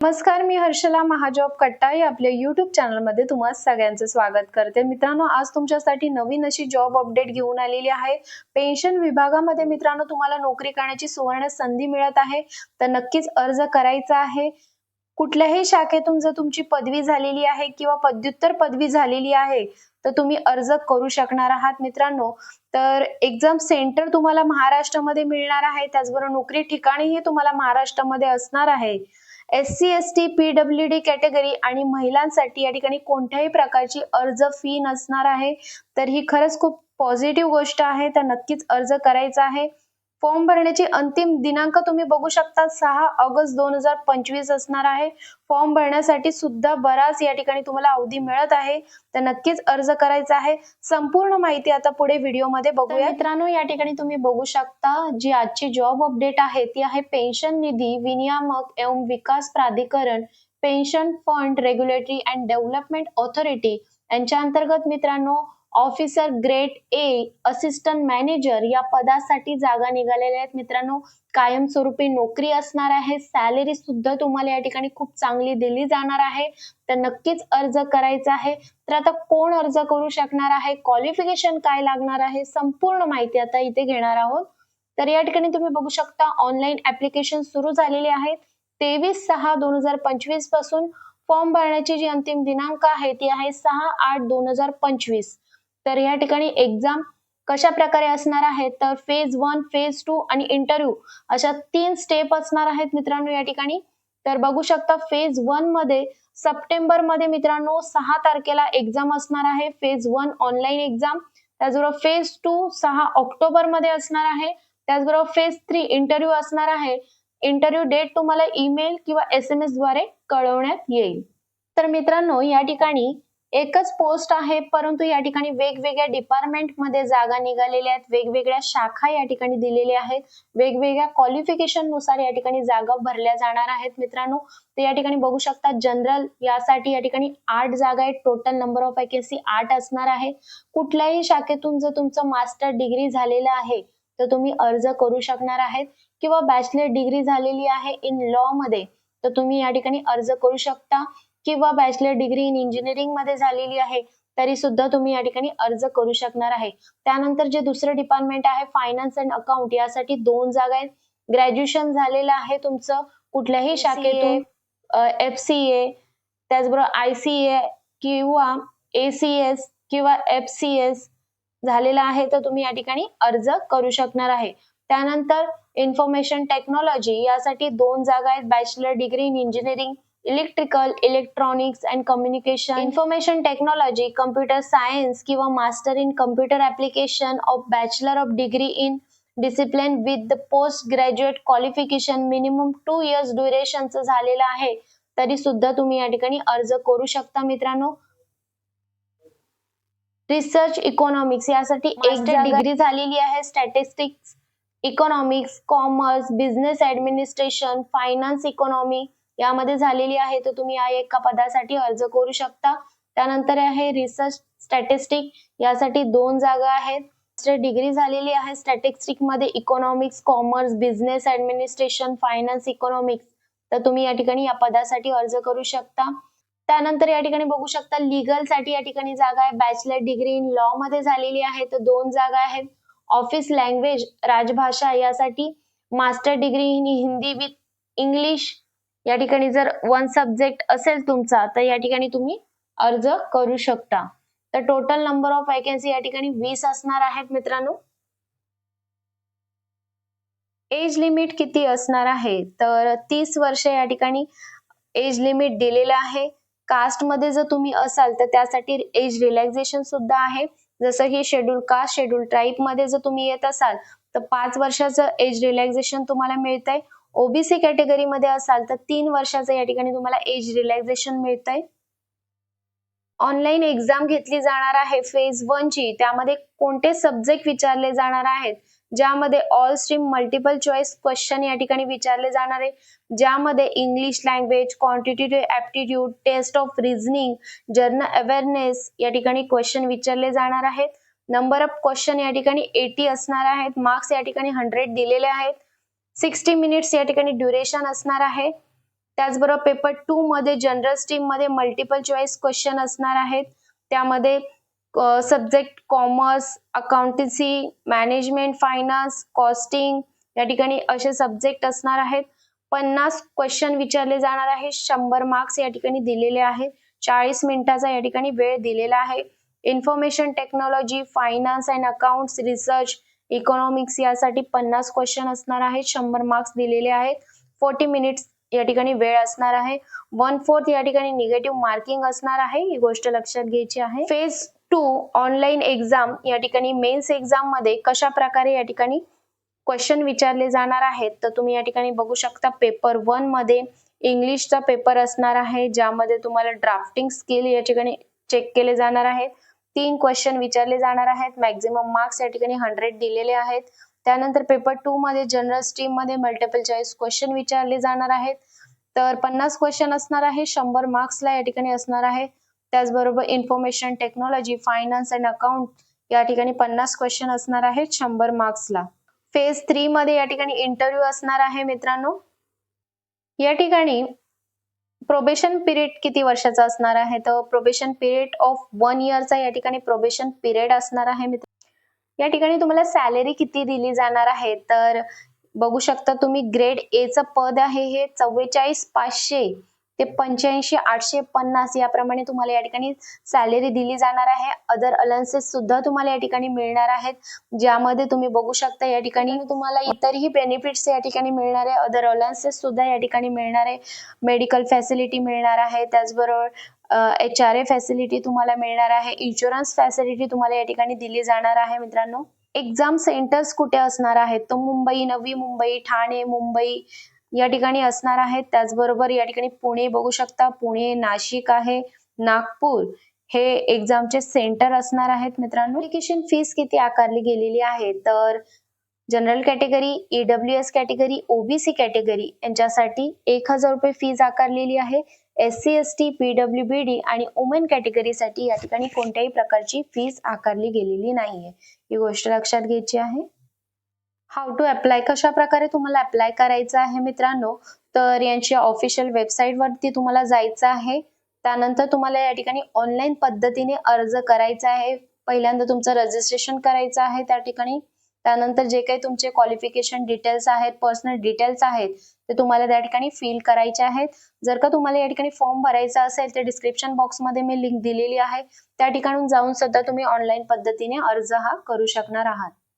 नमस्कार मी हर्षला महाजॉब कट्टा या आपल्या युट्यूब चॅनलमध्ये तुम्हा सगळ्यांचं स्वागत करते. मित्रांनो आज तुमच्यासाठी नवीन अशी जॉब अपडेट घेऊन आलेली आहे. पेन्शन विभागामध्ये मित्रांनो तुम्हाला नोकरी करण्याची सुवर्ण संधी मिळत आहे. तर नक्कीच अर्ज करायचा आहे. कुठल्याही शाखेतून जर तुमची पदवी झालेली आहे किंवा पदव्युत्तर पदवी झालेली आहे तर तुम्ही अर्ज करू शकणार आहात मित्रांनो. तर एक्झाम सेंटर तुम्हाला महाराष्ट्रामध्ये मिळणार आहे. त्याचबरोबर नोकरी ठिकाणीही तुम्हाला महाराष्ट्रामध्ये असणार आहे. S C S T P W D category आणि महिलांसाठी या ठिकाणी कोणत्याही प्रकारची अर्ज फी नसणार आहे. तर ही खरंच खूप पॉझिटिव्ह गोष्ट आहे. तर नक्कीच अर्ज करायचा आहे. फॉर्म भरण्याची अंतिम दिनांक तुम्ही बघू शकता सहा ऑगस्ट दोन हजार पंचवीस असणार आहे. फॉर्म भरण्यासाठी सुद्धा बराच या ठिकाणी तुम्हाला अवधी मिळत आहे. तर नक्कीच अर्ज करायचा आहे. संपूर्ण माहिती आता पुढे व्हिडिओमध्ये बघूया. मित्रांनो या ठिकाणी तुम्ही बघू शकता जी आजची जॉब अपडेट आहे ती आहे पेन्शन निधी विनियामक एवं विकास प्राधिकरण pension fund regulatory and development authority यांच्या अंतर्गत मित्रांनो officer grade A assistant manager या पदासाठी जागा निघालेल्या आहेत. मित्रांनो कायमस्वरूपी नोकरी असणार आहे. सॅलरी सुद्धा तुम्हाला या ठिकाणी खूप चांगली दिली जाणार आहे. तर नक्कीच अर्ज करायचा आहे. तर आता कोण अर्ज करू शकणार आहे? क्वालिफिकेशन काय लागणार आहे? संपूर्ण माहिती आता इथे घेणार आहोत. तर या ठिकाणी तुम्ही बघू शकता ऑनलाईन ऍप्लिकेशन सुरू झालेले आहेत. तेवीस सहा दोन हजार पंचवीसपासून फॉर्म भरण्याची जी अंतिम दिनांक आहे ती आहे सहा आठ दोन हजार पंचवीस. तर या ठिकाणी एक्झाम कशा प्रकारे असणार आहे तर फेज वन फेज टू आणि इंटरव्ह्यू अशा तीन स्टेप असणार आहेत मित्रांनो या ठिकाणी. तर बघू शकता फेज वनमध्ये सप्टेंबरमध्ये मित्रांनो सहा तारखेला एक्झाम असणार आहे. फेज वन ऑनलाईन एक्झाम त्याचबरोबर फेज टू सहा ऑक्टोबरमध्ये असणार आहे. त्याचबरोबर फेज थ्री इंटरव्ह्यू असणार आहे. इंटरव्ह्यू डेट तुम्हाला ईमेल किंवा एस एम एसद्वारे कळवण्यात येईल. तर मित्रांनो या ठिकाणी एकच पोस्ट आहे परंतु या ठिकाणी वेगवेगळ्या डिपार्टमेंटमध्ये जागा निघालेल्या आहेत. वेगवेगळ्या शाखा या ठिकाणी दिलेल्या आहेत. वेगवेगळ्या क्वालिफिकेशननुसार या ठिकाणी जागा भरल्या जाणार आहेत मित्रांनो. तर या ठिकाणी बघू शकता जनरल यासाठी या ठिकाणी आठ जागा आहेत. टोटल नंबर ऑफ वॅकन्सी आठ असणार आहे. कुठल्याही शाखेतून जर तुमचं मास्टर डिग्री झालेलं आहे तर तुम्ही अर्ज करू शकणार आहेत. किंवा बॅचलर डिग्री झालेली आहे इन लॉ मध्ये तर तुम्ही या ठिकाणी अर्ज करू शकता. किंवा बॅचलर डिग्री इन इंजिनिअरिंगमध्ये झालेली आहे तरी सुद्धा तुम्ही या ठिकाणी अर्ज करू शकणार आहे. त्यानंतर जे दुसरं डिपार्टमेंट आहे फायनान्स अँड अकाउंट यासाठी दोन जागा आहेत. ग्रॅज्युएशन झालेलं आहे तुमचं कुठल्याही शाखेतून एफ सी ए त्याचबरोबर आय सी ए किंवा ए सी एस किंवा एफ सी एस झालेला आहे तर तुम्ही या ठिकाणी अर्ज करू शकणार आहे. त्यानंतर इन्फॉर्मेशन टेक्नॉलॉजी यासाठी दोन जागा आहेत. Bachelor degree in engineering electrical electronics and communication information technology computer science किंवा master in computer application of bachelor of degree in discipline with the post graduate qualification minimum two years ड्युरेशनचं झालेलं आहे. तरी सुद्धा तुम्ही या ठिकाणी अर्ज करू शकता मित्रांनो. रिसर्च इकॉनॉमिक्स यासाठी एक डिग्री झालेली आहे. Statistics economics commerce business administration finance economy यामध्ये झालेली आहे तर तुम्ही या एका पदासाठी अर्ज करू शकता. त्यानंतर आहे रिसर्च स्टॅटिस्टिक यासाठी दोन जागा आहेत. डिग्री झालेली आहे स्टॅटिस्टिकमध्ये. Economics commerce business administration finance economics तर तुम्ही या ठिकाणी या पदासाठी अर्ज करू शकता. त्यानंतर या ठिकाणी बघू शकता लिगलसाठी या ठिकाणी जागा आहे. बॅचलर डिग्री इन लॉ मध्ये झालेली आहे तर दोन जागा आहेत. ऑफिस लँग्वेज राजभाषा यासाठी. Master degree in Hindi with English या ठिकाणी जर वन सब्जेक्ट असेल तुमचा तर या ठिकाणी तुम्ही अर्ज करू शकता. तर टोटल नंबर ऑफ वॅकन्सी या ठिकाणी वीस असणार आहेत मित्रांनो. एज लिमिट किती असणार आहे? तर तीस वर्ष या ठिकाणी एज लिमिट दिलेलं आहे. कास्टमध्ये जर तुम्ही असाल तर त्यासाठी एज रिलॅक्झेशन सुद्धा आहे. जसं की शेड्यूल कास्ट शेड्यूल ट्राईबमध्ये जर तुम्ही येत असाल तर पाच वर्षाचं एज रिलॅक्झेशन तुम्हाला मिळतंय. ओबीसी कॅटेगरीमध्ये असाल तर तीन वर्षाचं या ठिकाणी तुम्हाला एज रिलॅक्झेशन मिळतंय. ऑनलाईन एक्झाम घेतली जाणार आहे फेज वन ची. त्यामध्ये कोणते सब्जेक्ट विचारले जाणार आहेत? ज्यामध्ये all stream multiple choice question या ठिकाणी विचारले जाणार आहे. ज्यामध्ये English language quantitative aptitude test of reasoning general awareness या ठिकाणी क्वेश्चन विचारले जाणार आहेत. नंबर ऑफ क्वेश्चन या ठिकाणी एटी असणार आहेत. मार्क्स या ठिकाणी हंड्रेड दिलेले आहेत. सिक्स्टी मिनिट्स या ठिकाणी ड्युरेशन असणार आहे. त्याचबरोबर पेपर टू मध्ये जनरल स्ट्रीममध्ये मल्टिपल चॉईस क्वेश्चन असणार आहेत. त्यामध्ये subject commerce accountancy management finance costing या ठिकाणी असे सब्जेक्ट असणार आहेत. पन्नास क्वेश्चन विचारले जाणार आहे शंभर मार्क्स या ठिकाणी दिलेले आहेत. चाळीस मिनिटाचा या ठिकाणी वेळ दिलेला आहे. Information technology finance and accounts research economics यासाठी पन्नास क्वेश्चन असणार आहेत शंभर मार्क्स दिलेले आहेत. फोर्टी मिनिट्स या ठिकाणी वेळ असणार आहे. वन फोर्थ या ठिकाणी निगेटिव्ह मार्किंग असणार आहे ही गोष्ट लक्षात घ्यायची आहे. फेज टू ऑनलाईन एक्झाम या ठिकाणी मेन्स एक्झाममध्ये कशा प्रकारे या ठिकाणी क्वेश्चन विचारले जाणार आहेत तर तुम्ही या ठिकाणी बघू शकता पेपर वनमध्ये इंग्लिशचा पेपर असणार आहे ज्यामध्ये तुम्हाला ड्राफ्टिंग स्किल या ठिकाणी चेक केले जाणार आहेत. तीन क्वेश्चन विचारले जाणार आहेत. मॅक्झिमम मार्क्स या ठिकाणी हंड्रेड दिलेले आहेत. त्यानंतर पेपर टू मध्ये जनरल स्ट्रीममध्ये मल्टिपल चॉईस क्वेश्चन विचारले जाणार आहेत. तर पन्नास क्वेश्चन असणार आहे. शंभर मार्क्सला या ठिकाणी असणार आहे. त्याचबरोबर information technology finance and account या ठिकाणी पन्नास क्वेश्चन असणार आहेत शंभर मार्क्सला फेज थ्री मध्ये या ठिकाणी इंटरव्ह्यू असणार आहे मित्रांनो. या ठिकाणी प्रोबेशन पिरियड किती वर्षाचा असणार आहे? तर प्रोबेशन पिरियड ऑफ वन इयरचा या ठिकाणी प्रोबेशन पिरियड असणार आहे मित्र. या ठिकाणी तुम्हाला सॅलरी किती दिली जाणार आहे? तर बघू शकता तुम्ही ग्रेड ए पद आहे हे चव्वेचाळीस पाचशे. ते पंच्याऐंशी आठशे पन्नास याप्रमाणे तुम्हाला या ठिकाणी सॅलरी दिली जाणार आहे. अदर अलायन्सेस सुद्धा तुम्हाला या ठिकाणी मिळणार आहेत. ज्यामध्ये तुम्ही बघू शकता या ठिकाणी तुम्हाला इतरही बेनिफिट्स या ठिकाणी मिळणार आहे. अदर अलायन्सेस सुद्धा या ठिकाणी मिळणार आहे. मेडिकल फॅसिलिटी मिळणार आहे. त्याचबरोबर एच आर ए फॅसिलिटी तुम्हाला मिळणार आहे. इन्शुरन्स फॅसिलिटी तुम्हाला या ठिकाणी दिली जाणार आहे मित्रांनो. एक्झाम सेंटर्स कुठे असणार आहेत? तो मुंबई नवी मुंबई ठाणे मुंबई या ठिकाणी असणार आहेत. त्याचबरोबर या ठिकाणी पुणे बघू शकता. पुणे नाशिक आहे नागपूर हे एक्झामचे सेंटर असणार आहेत मित्रांनो. एप्लिकेशन फीस किती आकारली गेलेली आहे तर general category E W S category OBC category यांच्यासाठी एक हजार रुपये फीज आकारलेली आहे. S C S T P W B D आणि वुमेन कॅटेगरीसाठी या ठिकाणी कोणत्याही प्रकारची फीज आकारली गेलेली नाहीये. ही गोष्ट लक्षात घ्यायची आहे. हाऊ टू अप्लाय कशा प्रकारे तुम्हाला अप्लाय करायचं आहे मित्रांनो? तर यांच्या ऑफिशियल वेबसाईट वरती तुम्हाला जायचं आहे. त्यानंतर तुम्हाला या ठिकाणी ऑनलाईन पद्धतीने अर्ज करायचा आहे. पहिल्यांदा तुमचं रजिस्ट्रेशन करायचं आहे त्या ठिकाणी. त्यानंतर जे काही तुमचे क्वालिफिकेशन डिटेल्स आहेत पर्सनल डिटेल्स आहेत ते तुम्हाला त्या ठिकाणी फिल करायचे आहेत. जर का तुम्हाला या ठिकाणी फॉर्म भरायचा असेल तर डिस्क्रिप्शन बॉक्समध्ये मी लिंक दिलेली आहे. त्या ठिकाणून जाऊन सुद्धा तुम्ही ऑनलाईन पद्धतीने अर्ज हा करू शकणार आहात.